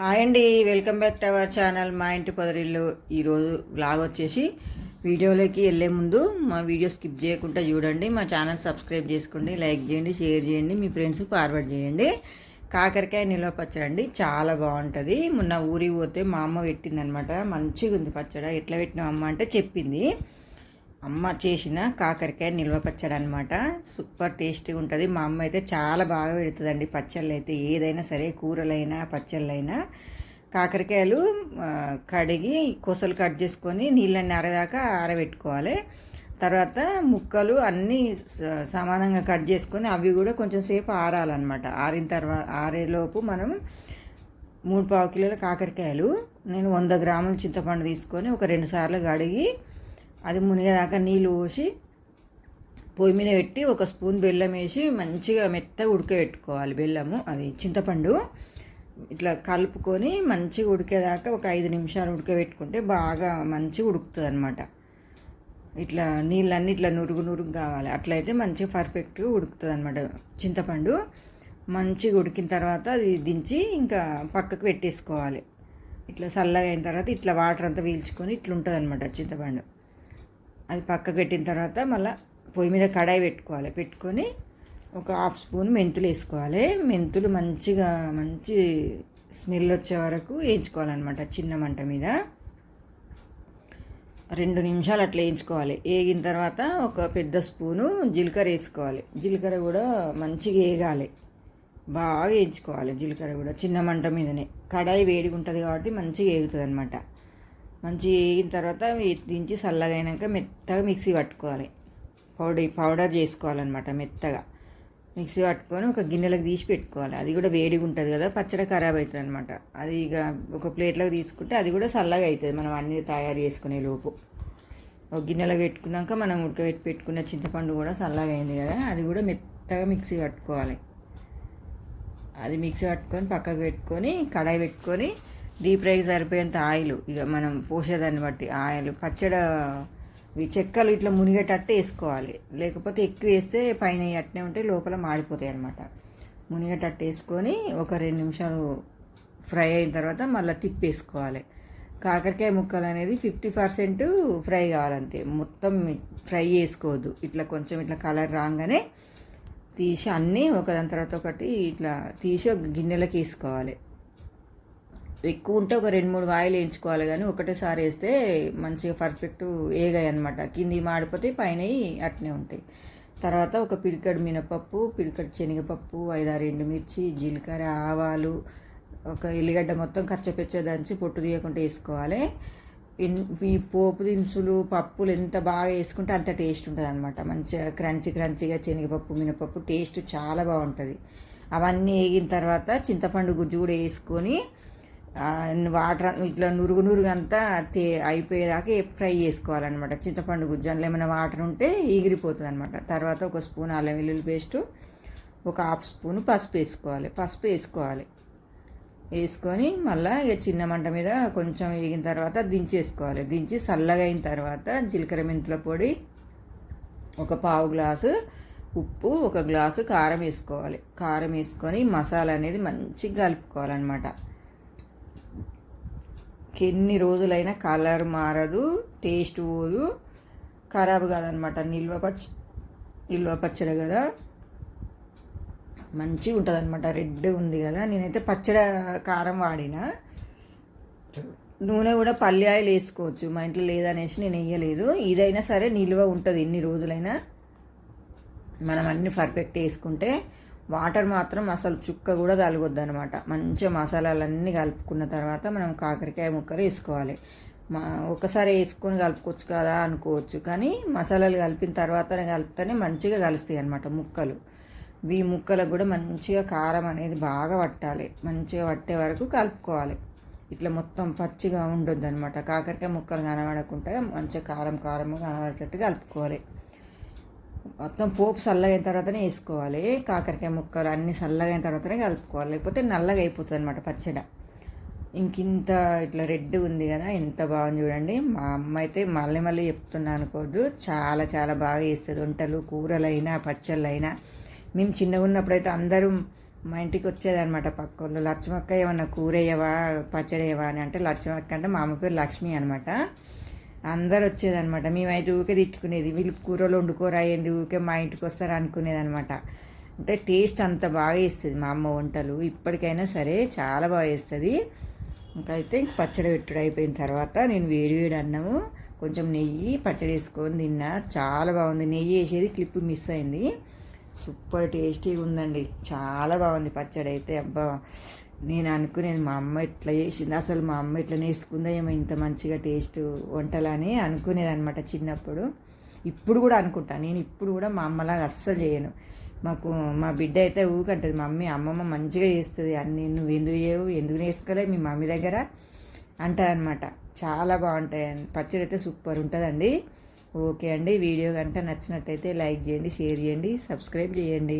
Hi అండి welcome back to our channel మా ఇంటి పొదరిల్లు. ఈరోజు బ్లాగ్ వచ్చేసి వీడియోలోకి వెళ్ళే ముందు మా వీడియో స్కిప్ చేయకుండా చూడండి మా ఛానల్ సబ్స్క్రైబ్ చేసుకోండి లైక్ చేయండి షేర్ చేయండి మీ ఫ్రెండ్స్కి ఫార్వర్డ్ చేయండి. కాకరకాయ నిల్వ పచ్చడి అండి చాలా బాగుంటుంది. మొన్న ఊరికి పోతే మా అమ్మ పెట్టిందనమాట మంచిగా ఉంది పచ్చడి. ఎట్లా పెట్టిన అమ్మ అంటే చెప్పింది. అమ్మ చేసిన కాకరకాయ నిల్వ పచ్చడి అనమాట సూపర్ టేస్టీగా ఉంటుంది. మా అమ్మ అయితే చాలా బాగా పెడుతుందండి పచ్చళ్ళు అయితే. ఏదైనా సరే కూరలైనా పచ్చళ్ళైనా కాకరకాయలు కడిగి కొసలు కట్ చేసుకొని నీళ్ళని అరదాకా ఆరబెట్టుకోవాలి. తర్వాత ముక్కలు అన్నీ స- సమానంగా కట్ చేసుకొని అవి కూడా కొంచెం సేపు ఆరాలన్నమాట. ఆరిన తర్వాత ఆరేలోపు మనం మూడు పావు కిలోల కాకరకాయలు నేను వంద గ్రాముల చింతపండు తీసుకొని ఒక రెండు సార్లు కడిగి అది మునిగేదాకా నీళ్ళు పోసి పొయ్యి మీద పెట్టి ఒక స్పూన్ బెల్లం వేసి మంచిగా మెత్తగా ఉడకబెట్టుకోవాలి బెల్లము అది చింతపండు. ఇట్లా కలుపుకొని మంచిగా ఉడికేదాకా ఒక ఐదు నిమిషాలు ఉడకబెట్టుకుంటే బాగా మంచిగా ఉడుకుతుంది అనమాట ఇట్లా నీళ్ళన్నీ ఇట్లా నురుగు నురుగు కావాలి. అట్లయితే మంచిగా పర్ఫెక్ట్గా ఉడుకుతుంది అనమాట చింతపండు. మంచిగా ఉడికిన తర్వాత అది దించి ఇంకా పక్కకు పెట్టేసుకోవాలి. ఇట్లా చల్లగా అయిన తర్వాత ఇట్లా వాటర్ అంతా పీల్చుకొని ఇట్లా ఉంటుంది అనమాట చింతపండు. అది పక్క పెట్టిన తర్వాత మళ్ళీ పొయ్యి మీద కడాయి పెట్టుకోవాలి. పెట్టుకొని ఒక హాఫ్ స్పూన్ మెంతులు వేసుకోవాలి. మెంతులు మంచిగా మంచి స్మెల్ వచ్చే వరకు వేయించుకోవాలన్నమాట చిన్న మంట మీద. రెండు నిమిషాలు అట్లా వేయించుకోవాలి. వేగిన తర్వాత ఒక పెద్ద స్పూను జీలకర్ర వేసుకోవాలి. జీలకర్ర కూడా మంచిగా వేగాలి. బాగా వేయించుకోవాలి జీలకర్ర కూడా చిన్న మంట మీదనే. కడాయి వేడిగా ఉంటుంది కాబట్టి మంచిగా వేగుతుంది అనమాట మంచి వేగిన తర్వాత దించి చల్లగైనాక మెత్తగా మిక్సీ పట్టుకోవాలి. పౌడర్ పౌడర్ చేసుకోవాలన్నమాట మెత్తగా. మిక్సీ పట్టుకొని ఒక గిన్నెలకు తీసి పెట్టుకోవాలి. అది కూడా వేడిగా ఉంటుంది కదా పచ్చడి ఖరాబ్ అవుతుంది అనమాట అది ఇక ఒక ప్లేట్లోకి తీసుకుంటే అది కూడా చల్లగా అవుతుంది. మనం అన్నీ తయారు చేసుకునే లోపు. ఒక గిన్నెలో పెట్టుకున్నాక మనం ఉడకబెట్టి పెట్టుకున్న చింతపండు కూడా చల్లగా అయింది కదా అది కూడా మెత్తగా మిక్సీ పట్టుకోవాలి. అది మిక్సీ పట్టుకొని పక్కకు పెట్టుకొని కడాయి పెట్టుకొని డీప్ ఫ్రైకి సరిపోయేంత ఆయిల్. ఇక మనం పోసేదాన్ని బట్టి ఆయిల్. పచ్చడ చెక్కలు ఇట్లా మునిగేటట్టు వేసుకోవాలి. లేకపోతే ఎక్కువ వేస్తే పైన అట్నే ఉంటే లోపల మాడిపోతాయి అనమాట మునిగేటట్టు వేసుకొని ఒక రెండు నిమిషాలు ఫ్రై అయిన తర్వాత మళ్ళీ తిప్పేసుకోవాలి. కాకరకాయ ముక్కలు అనేది ఫిఫ్టీ పర్సెంట్ ఫ్రై కావాలంతే. మొత్తం ఫ్రై చేసుకోవద్దు ఇట్లా కొంచెం ఇట్లా కలర్ రాగానే తీసి అన్నీ ఒకదాని తర్వాత ఒకటి ఇట్లా తీసి ఒక గిన్నెలోకి వేసుకోవాలి. ఎక్కువ ఉంటే ఒక రెండు మూడు వాయిలు వేయించుకోవాలి కానీ ఒకటేసారి వేస్తే మంచిగా పర్ఫెక్ట్ ఏగాయి అనమాట కింది మాడిపోతే పైన అట్నే ఉంటాయి. తర్వాత ఒక పిడికడు మినపప్పు పిడికడు శనగపప్పు ఐదారు ఎండుమిర్చి జీలకర్ర ఆవాలు ఒక ఎల్లిగడ్డ మొత్తం కచ్చపెచ్చ దంచి పొట్టు తీయకుండా వేసుకోవాలి. ఈ పోపు దినుసులు పప్పులు ఎంత బాగా వేసుకుంటే అంత టేస్ట్ ఉంటుంది అనమాట మంచిగా క్రంచి క్రంచిగా శనగపప్పు మినపప్పు టేస్ట్ చాలా బాగుంటుంది. అవన్నీ వేగిన తర్వాత చింతపండు గుజ్జు కూడా వేసుకొని వాటర్ ఇట్లా నురుగు నురుగు అంతా తే అయిపోయేదాకా ఫ్రై చేసుకోవాలన్నమాట. చింతపండు గుజ్జు అందులో ఏమైనా వాటర్ ఉంటే ఎగిరిపోతుంది అనమాట తర్వాత ఒక స్పూన్ అల్లం వెల్లుల్లి పేస్టు ఒక హాఫ్ స్పూన్ పసుపు వేసుకోవాలి. పసుపు వేసుకోవాలి. వేసుకొని మళ్ళీ ఇక చిన్న మంట మీద కొంచెం వేగిన తర్వాత దించేసుకోవాలి. దించి చల్లగా అయిన తర్వాత జీలకర్ర మెంతుల పొడి ఒక పావు గ్లాసు ఉప్పు ఒక గ్లాసు కారం వేసుకోవాలి. కారం వేసుకొని మసాలా అనేది మంచిగా కలుపుకోవాలన్నమాట. ఎన్ని రోజులైనా కలర్ మారదు టేస్ట్ పోదు. ఖరాబ్ కాదనమాట నిల్వ పచ్చ నిల్వ పచ్చడి కదా. మంచిగా ఉంటుంది అనమాట రెడ్ ఉంది కదా. నేనైతే పచ్చడి కారం వాడిన. నూనె కూడా పల్లి ఆయిల్ వేసుకోవచ్చు మా ఇంట్లో లేదనేసి నేను వేయలేదు. ఇదైనా సరే నిల్వ ఉంటుంది ఎన్ని రోజులైనా. మనం అన్ని పర్ఫెక్ట్ వేసుకుంటే వాటర్ మాత్రం అసలు చుక్క కూడా తలగొద్దు అనమాట మంచిగా మసాలాలన్నీ కలుపుకున్న తర్వాత మనం కాకరకాయ ముక్కలు వేసుకోవాలి. మా ఒకసారి వేసుకొని కలుపుకోవచ్చు కదా అనుకోవచ్చు. కానీ మసాలాలు కలిపిన తర్వాతనే కలిపితేనే మంచిగా కలుస్తాయి అనమాట ముక్కలు. ఈ ముక్కలకు కూడా మంచిగా కారం అనేది బాగా పట్టాలి. మంచిగా పట్టే వరకు కలుపుకోవాలి. ఇట్లా మొత్తం పచ్చిగా ఉండొద్దు అనమాట కాకరకాయ ముక్కలు కనబడకుండా మంచిగా కారం కారం కనబడేటట్టు కలుపుకోవాలి. మొత్తం పోపు చల్లగైన అయిన తర్వాతనే వేసుకోవాలి. కాకరకాయ ముక్కలు అన్నీ చల్లగైన తర్వాతనే కలుపుకోవాలి. లేకపోతే నల్లగా అయిపోతుంది అనమాట పచ్చడి. ఇంకింత ఇట్లా రెడ్ ఉంది కదా ఎంత బాగుంది చూడండి. మా అమ్మ అయితే మళ్ళీ మళ్ళీ చెప్తున్నా అనుకోవద్దు. చాలా చాలా బాగా వేస్తుంది వంటలు కూరలైనా పచ్చళ్ళైనా. మేము చిన్నగా ఉన్నప్పుడైతే అందరూ మా ఇంటికి వచ్చేదన్నమాట పక్క వాళ్ళు లక్ష్మక్క ఏమన్నా కూర వేయవా పచ్చడి వేయవా అని అంటే లక్ష్మక్క అంటే మా అమ్మ పేరు లక్ష్మి అనమాట అందరు వచ్చేదనమాట మేమైతే ఊకే తిట్టుకునేది. వీళ్ళు కూరలు వండుకోరా ఏంది? ఊరికే మా ఇంటికి వస్తారు అనుకునేది అనమాట అంటే టేస్ట్ అంత బాగా వేస్తుంది మా అమ్మ వంటలు. ఇప్పటికైనా సరే చాలా బాగా వేస్తుంది. ఇంకైతే ఇంక పచ్చడి పెట్టుడు అయిపోయిన తర్వాత నేను వేడి వేడి అన్నము కొంచెం నెయ్యి పచ్చడి వేసుకొని తిన్నా. చాలా బాగుంది. నెయ్యి వేసేది క్లిప్ మిస్ అయింది. సూపర్ టేస్టీగా ఉందండి చాలా బాగుంది పచ్చడి అయితే అబ్బా! నేను అనుకునేది మా అమ్మ ఇట్లా చేసింది. అసలు మా అమ్మ ఇట్లా నేర్చుకుందా ఏమో ఇంత మంచిగా టేస్ట్ వంటలని అనుకునేది అనమాట చిన్నప్పుడు. ఇప్పుడు కూడా అనుకుంటాను నేను ఇప్పుడు కూడా మా అమ్మలాగా అస్సలు చేయను. మాకు మా బిడ్డ అయితే ఊకంటది మమ్మీ అమ్మమ్మ మంచిగా చేస్తుంది అన్ని నువ్వు ఎందుకు చేయవు ఎందుకు నేర్చుకోలేదు మీ మమ్మీ దగ్గర అంటారనమాట చాలా బాగుంటాయి. పచ్చడి అయితే సూపర్ ఉంటుందండి. ఓకే అండి. వీడియో కనుక నచ్చినట్టయితే లైక్ చేయండి షేర్ చేయండి సబ్స్క్రైబ్ చేయండి.